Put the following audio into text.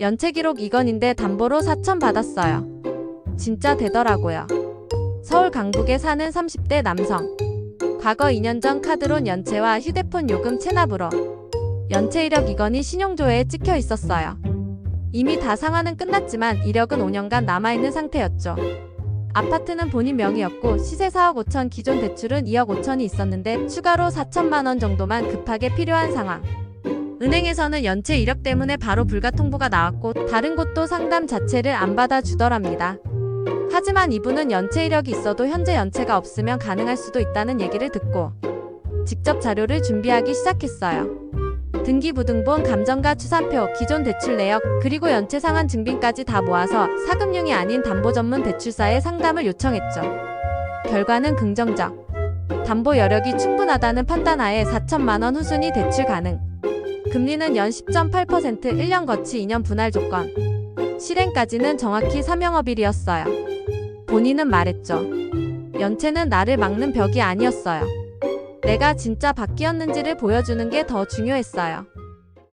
연체 기록 2건인데 담보로 4천 받았어요. 진짜 되더라고요. 서울 강북에 사는 30대 남성. 과거 2년 전 카드론 연체와 휴대폰 요금 체납으로 연체 이력 2건이 신용조회에 찍혀 있었어요. 이미 다 상환은 끝났지만 이력은 5년간 남아있는 상태였죠. 아파트는 본인 명의였고 시세 4억 5천 기존 대출은 2억 5천이 있었는데 추가로 4천만 원 정도만 급하게 필요한 상황. 은행에서는 연체 이력 때문에 바로 불가 통보가 나왔고 다른 곳도 상담 자체를 안 받아주더랍니다. 하지만 이분은 연체 이력이 있어도 현재 연체가 없으면 가능할 수도 있다는 얘기를 듣고 직접 자료를 준비하기 시작했어요. 등기부등본, 감정가, 추산표, 기존 대출 내역, 그리고 연체 상환 증빙까지 다 모아서 사금융이 아닌 담보 전문 대출사에 상담을 요청했죠. 결과는 긍정적. 담보 여력이 충분하다는 판단하에 4천만 원 후순위 대출 가능. 금리는 연 10.8% 1년 거치 2년 분할 조건. 실행까지는 정확히 3영업일이었어요. 본인은 말했죠. 연체는 나를 막는 벽이 아니었어요. 내가 진짜 바뀌었는지를 보여주는 게 더 중요했어요.